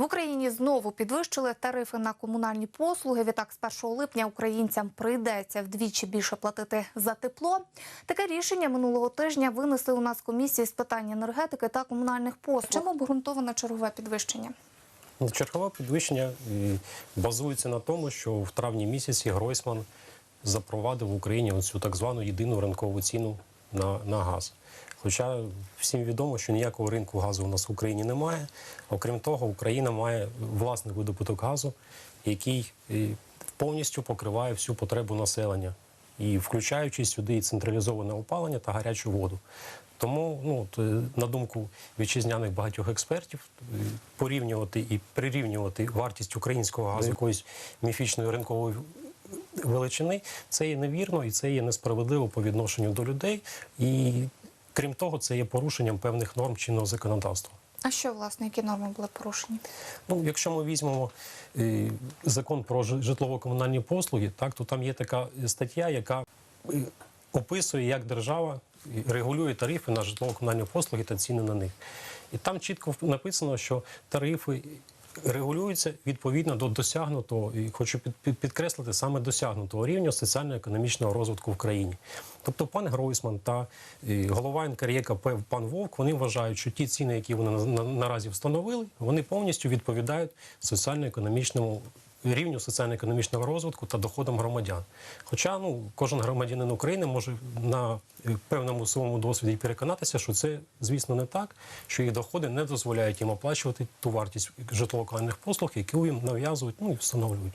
В Україні знову підвищили тарифи на комунальні послуги. Відтак, з 1 липня українцям прийдеться вдвічі більше платити за тепло. Таке рішення минулого тижня винесли у нас комісії з питань енергетики та комунальних послуг. Чим обґрунтоване чергове підвищення? Ну, Чергове підвищення базується на тому, що в травні місяці Гройсман запровадив в Україні оцю так звану єдину ринкову ціну на, на газ. Хоча всім відомо, що ніякого ринку газу у нас в Україні немає. Окрім того, Україна має власний видобуток газу, який е, повністю покриває всю потребу населення, і включаючи сюди і централізоване опалення та гарячу воду. Тому, ну е, на думку вітчизняних багатьох експертів, е, порівнювати і прирівнювати вартість українського газу якоїсь міфічної ринкової величини, це є невірно і це є несправедливо по відношенню до людей. І крім того, це є порушенням певних норм чинного законодавства. А що власне, які норми були порушені? Ну, якщо ми візьмемо е, закон про житлово-комунальні послуги, так то там є така стаття, яка е, описує, як держава е, регулює тарифи на житлово-комунальні послуги та ціни на них. І там чітко написано, що тарифи регулюються відповідно до досягнутого, і хочу під, під- підкреслити саме досягнутого рівня соціально-економічного розвитку в країні. Тобто пан Гройсман та голова НКРЄКП пан Вовк вони вважають, що ті ціни, які вони на- на- наразі встановили, вони повністю відповідають соціально-економічному рівню соціально-економічного розвитку та доходам громадян. Хоча ну кожен громадянин України може на е, певному своєму досвіді переконатися, що це звісно не так, що їх доходи не дозволяють їм оплачувати ту вартість житлово-комунальних послуг, яку їм нав'язують ну і встановлюють.